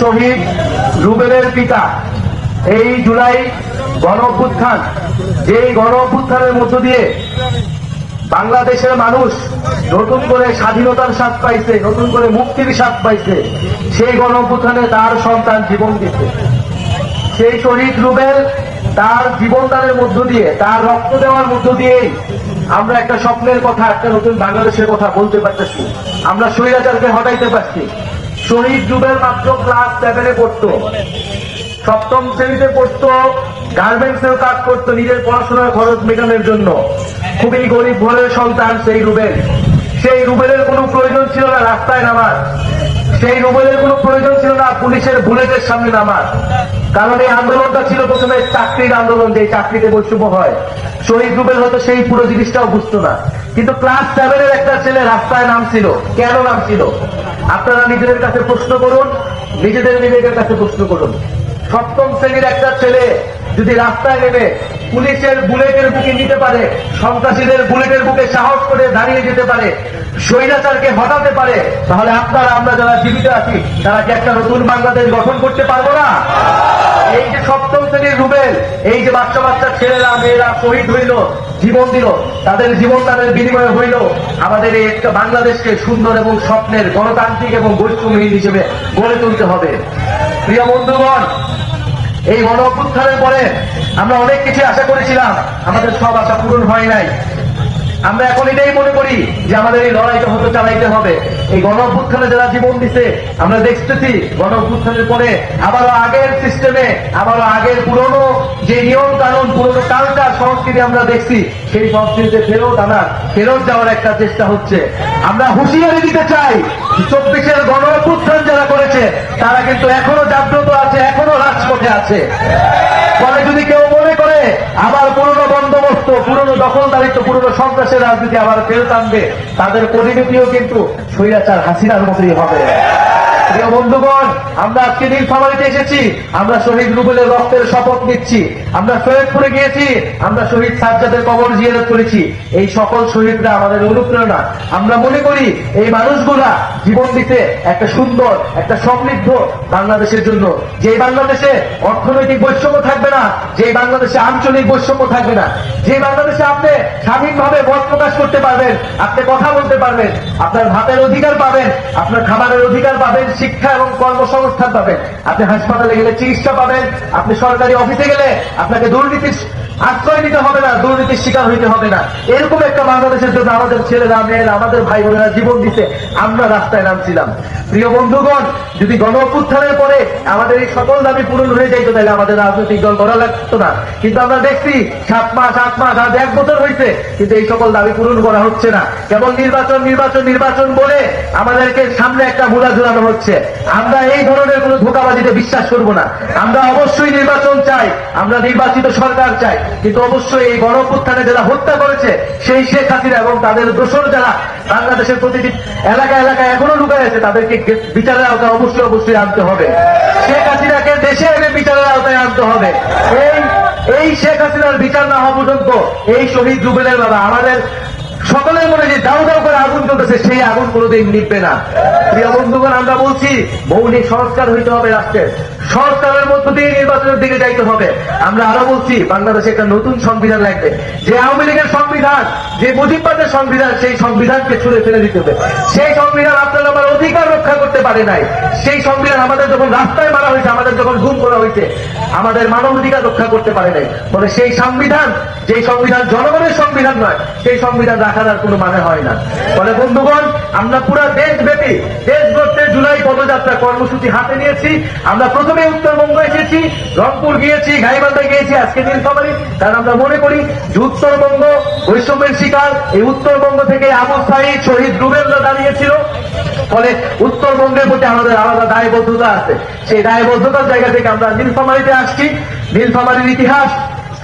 শহীদ রুবেলের পিতা। এই জুলাই গণ অভ্যুত্থান যেই গণ অভ্যুত্থানের মধ্য দিয়ে বাংলাদেশের মানুষ নতুন করে স্বাধীনতার স্বাদ পাইছে, নতুন করে মুক্তির স্বাদ পাইছে, সেই গণ অভ্যুত্থানে তার সন্তান জীবন দিচ্ছে সেই শহীদ রুবেল তার জীবনদানের মধ্য দিয়ে, তার রক্ত দেওয়ার মধ্য দিয়েই আমরা একটা স্বপ্নের কথা, একটা নতুন বাংলাদেশের কথা বলতে পারতেছি। আমরা স্বৈরাচারকে হটাইতে পারছি। শহীদ যুগের মাত্র ক্লাস সেভেনে পড়তো। সপ্তম শ্রেণীতে পড়তো গার্মেন্টস এর কাজ করতো, নিজের পড়াশোনার খরচ মেটানোর জন্য। খুবই গরিব ঘরের সন্তান সেই রুবেল। সেই রুবেলের কোনো প্রয়োজন ছিল না, রাস্তায় নামার। সেই রুবেলের কোনো প্রয়োজন ছিল না, পুলিশের বুলেটের সামনে নামার কারণ এই আন্দোলনটা ছিল প্রথমে চাকরির আন্দোলন, যে চাকরিতে বৈষম্য হয়। শহীদ রুবেল হয়তো সেই পুরো জিনিসটাও বুঝতো না। কিন্তু ক্লাস সেভেনের একটা ছেলে রাস্তায় নামছিল। কেন নামছিল? আপনারা নিজেদের কাছে প্রশ্ন করুন, নিজেদের বিবেকের কাছে প্রশ্ন করুন। সপ্তম শ্রেণির একটা ছেলে যদি রাস্তায় নেমে পুলিশের বুলেটের বুকে নিতে পারে, সন্ত্রাসীদের বুলেটের বুকে সাহস করে দাঁড়িয়ে যেতে পারে, স্বৈরাচারকে হটাতে পারে, তাহলে আপনারা, আমরা যারা জীবিত আছি, তারা কি একটা নতুন বাংলাদেশ গঠন করতে পারব না? এই যে সপ্তম শ্রেণির রুবেল, এই যে বাচ্চা বাচ্চা ছেলেরা, মেয়েরা শহীদ হইল, জীবন দিল, তাদের জীবন তাদের বিনিময়ে হইল, আমাদের এই একটা বাংলাদেশকে সুন্দর এবং স্বপ্নের গণতান্ত্রিক এবং বৈষম্যহীন হিসেবে গড়ে তুলতে হবে। প্রিয় বন্ধুগণ এই গণ পরে আমরা অনেক কিছু আশা করেছিলাম। আমাদের সব আশা পূরণ হয় নাই। আমরা এখন এটাই মনে করি যে আমাদের এই লড়াইটা হতে চালাইতে হবে। এই গণ যারা জীবন দিছে, আমরা দেখতেছি গণ পরে আবারও আগের সিস্টেমে আবারও আগের পুরনো যে নিয়ম কানুন পুরনো কালচার সংস্কৃতি আমরা দেখছি, সেই সংস্কৃতিতে ফেরত আনার, ফেরত যাওয়ার একটা চেষ্টা হচ্ছে। আমরা হুঁশিয়ারি দিতে চাই চব্বিশের গণ যারা করেছে, তারা কিন্তু এখনও জাগ্রত আছে, এখনও রাজপথে আছে। ফলে যদি কেউ মনে করে, আবার পুরনো পুরনো দখলদারিত্ব, পুরনো সন্ত্রাসের রাজনীতি আবার ফেরত আনবে। তাদের পরিণতিও কিন্তু স্বৈরাচার হাসিনার মতোই হবে। প্রিয় বন্ধুগণ, আমরা আজকে নীলফামারিতে এসেছি। আমরা শহীদ রুবেলের রক্তের শপথ নিচ্ছি। আমরা সৈয়দপুরে গিয়েছি। আমরা শহীদ সাজ্জাদের কবর জিয়ারত করেছি। এই সকল শহীদরা আমাদের অনুপ্রেরণা। আমরা মনে করি এই মানুষগুলা জীবন দিতে একটা সুন্দর, একটা সমৃদ্ধ বাংলাদেশের জন্য। যে বাংলাদেশে অর্থনৈতিক বৈষম্য থাকবে না যে বাংলাদেশে আঞ্চলিক বৈষম্য থাকবে না যে বাংলাদেশে আপনি স্বাধীনভাবে মত প্রকাশ করতে পারবেন, আপনি কথা বলতে পারবেন, আপনার ভাতের অধিকার পাবেন, আপনার খাবারের অধিকার পাবেন শিক্ষা এবং কর্মসংস্থান পাবেন। আপনি হাসপাতালে গেলে চিকিৎসা পাবেন, আপনি সরকারি অফিসে গেলে আপনাকে দুর্নীতির আশ্রয় নিতে হবে না, দুর্নীতির শিকার হইতে হবে না। এরকম একটা বাংলাদেশের জন্য আমাদের ছেলেরা, মেয়েরা, আমাদের ভাই বোনেরা জীবন দিতে আমরা রাস্তায় নামছিলাম। প্রিয় বন্ধুগণ, যদি গণ অভ্যুত্থানের পরে আমাদের এই সকল দাবি পূরণ হয়ে যাইতো, তাহলে আমাদের রাজনৈতিক দল করা লাগতো না। কিন্তু আমরা দেখছি, সাত মাস, আট মাস, আজ এক বছর হয়েছে কিন্তু এই সকল দাবি পূরণ করা হচ্ছে না। কেবল নির্বাচন নির্বাচন নির্বাচন বলে আমাদেরকে সামনে একটা মূলা ঝুলানো হচ্ছে। আমরা এই ধরনের কোনো ধোকাবাজিতে বিশ্বাস করব না। আমরা অবশ্যই নির্বাচন চাই, আমরা নির্বাচিত সরকার চাই। কিন্তু অবশ্যই এই গণ অভ্যুত্থানে যারা হত্যা করেছে, সেই শেখ হাসিনা এবং তাদের দোষর যারা বাংলাদেশের প্রতিটি এলাকা এলাকায় এখনও লুকায় আছে, তাদেরকে বিচারের আওতায় অবশ্যই অবশ্যই আনতে হবে। শেখ হাসিনাকে দেশে এনে বিচারের আওতায় আনতে হবে। এই এই শেখ হাসিনার বিচার না হওয়া পর্যন্ত এই শহীদ রুবেলের বাবা, আমাদের সকলের মনে যে দাও দাও করে আগুন চলতেছে সেই আগুন কোনোদিন নিবে না। প্রিয় বন্ধুগণ, আমরা বলছি, মৌলিক সংস্কার হইতে হবে রাষ্ট্রের। সংস্কারের মধ্য দিয়ে নির্বাচনের দিকে যাইতে হবে। আমরা আরও বলছি, বাংলাদেশে একটা নতুন সংবিধান লাগবে। যে আওয়ামী লীগের সংবিধান, যে মুজিববাদের সংবিধান, সেই সংবিধানকে ছুড়ে ফেলে দিতে হবে। সেই সংবিধান আপনার আমার অধিকার রক্ষা করতে পারে নাই। সেই সংবিধান আমাদের যখন রাস্তায় মারা হয়েছে, আমাদের যখন গুম করা হয়েছে, আমাদের মানব অধিকার রক্ষা করতে পারে নাই। ফলে সেই সংবিধান যে সংবিধান জনগণের সংবিধান নয়, সেই সংবিধান রাখার আর কোনো মানে হয় না। ফলে বন্ধুগণ, আমরা পুরো দেশব্যাপী দেশব্যাপী জুলাই পদযাত্রা কর্মসূচি হাতে নিয়েছি। আমরা প্রথমে উত্তরবঙ্গ এসেছি, রংপুর গিয়েছি গাইবান্ধা গিয়েছি, আজকে নীলফামারী। কারণ আমরা মনে করি যে উত্তরবঙ্গ বৈষম্যের শিকার, এই উত্তরবঙ্গ থেকে আবু সাইদ শহীদ রুবেলরা দাঁড়িয়েছিল। ফলে উত্তরবঙ্গের প্রতি আমাদের আলাদা দায়বদ্ধতা আছে। সেই দায়বদ্ধতার জায়গা থেকে আমরা নীলফামারীতে আসছি। নীলফামারীর ইতিহাস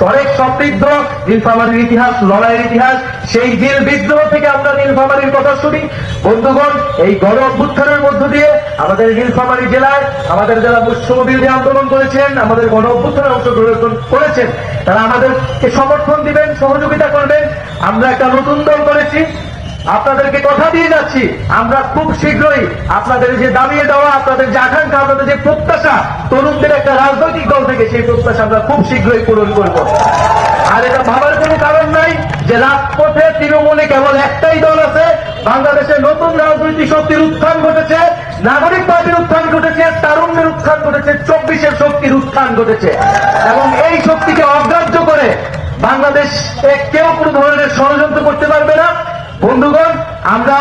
অনেক সমৃদ্ধ নীলফামারির ইতিহাস, লড়াইয়ের ইতিহাস, সেই নীল বিদ্রোহ থেকে আমরা নীলফামারির কথা শুনি। বন্ধুগণ, এই গণ অভ্যুত্থানের মধ্য দিয়ে আমাদের নীলফামারি জেলায়, আমাদের যারা বৈষম্য আন্দোলন করেছেন, আমাদের গণ অভ্যুত্থানে অংশগ্রহণ করেছেন, তারা আমাদেরকে সমর্থন দিবেন, সহযোগিতা করবেন। আমরা একটা নতুন দল করেছি আপনাদেরকে কথা দিয়ে যাচ্ছি। আমরা খুব শীঘ্রই আপনাদের যে দাবিয়ে দেওয়া, আপনাদের যে আকাঙ্ক্ষা, আপনাদের যে প্রত্যাশা, তরুণদের একটা রাজনৈতিক দল থেকে সেই প্রত্যাশা আমরা খুব শীঘ্রই পূরণ করব। আর এটা ভাবার কোনো কারণ নাই যে রাজপথে তৃণমূলে কেবল একটাই দল আছে, বাংলাদেশে নতুন রাজনৈতিক শক্তির উত্থান ঘটেছে, নাগরিক পার্টির উত্থান ঘটেছে, তারুণ্যের উত্থান ঘটেছে, চব্বিশের শক্তির উত্থান ঘটেছে। এবং এই শক্তিকে অগ্রাহ্য করে বাংলাদেশ কেউ কোনো ধরনের ষড়যন্ত্র করতে পারবে না। বন্ধুগণ, আমরা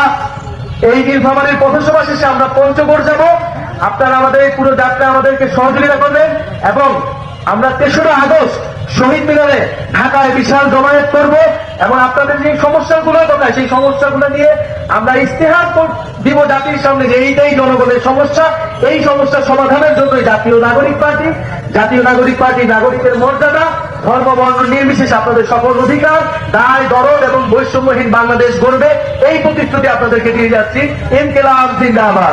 এই নীলফামারীর পথসভা শেষে আমরা পঞ্চগড় যাব। আপনারা আমাদের পুরো যাত্রা আমাদেরকে সহযোগিতা করবেন এবং আমরা তেসরা আগস্ট শহীদ মিনারে ঢাকায় বিশাল জমায়েত করব এবং আপনাদের যে সমস্যাগুলো কথা সেই সমস্যাগুলো নিয়ে আমরা ইস্তেহার দিব জাতির সামনে যে এইটাই জনগণের সমস্যা। এই সমস্যা সমাধানের জন্য জাতীয় নাগরিক পার্টি, জাতীয় নাগরিক পার্টি নাগরিকের মর্যাদা, ধর্ম, বর্ণ নির্বিশেষে আপনাদের সকল অধিকার, দায়, দরদ এবং বৈষম্যহীন বাংলাদেশ গড়বে। এই প্রতিশ্রুতি আপনাদেরকে দিয়ে যাচ্ছি। ইনকেলাব জিন্দাবাদ।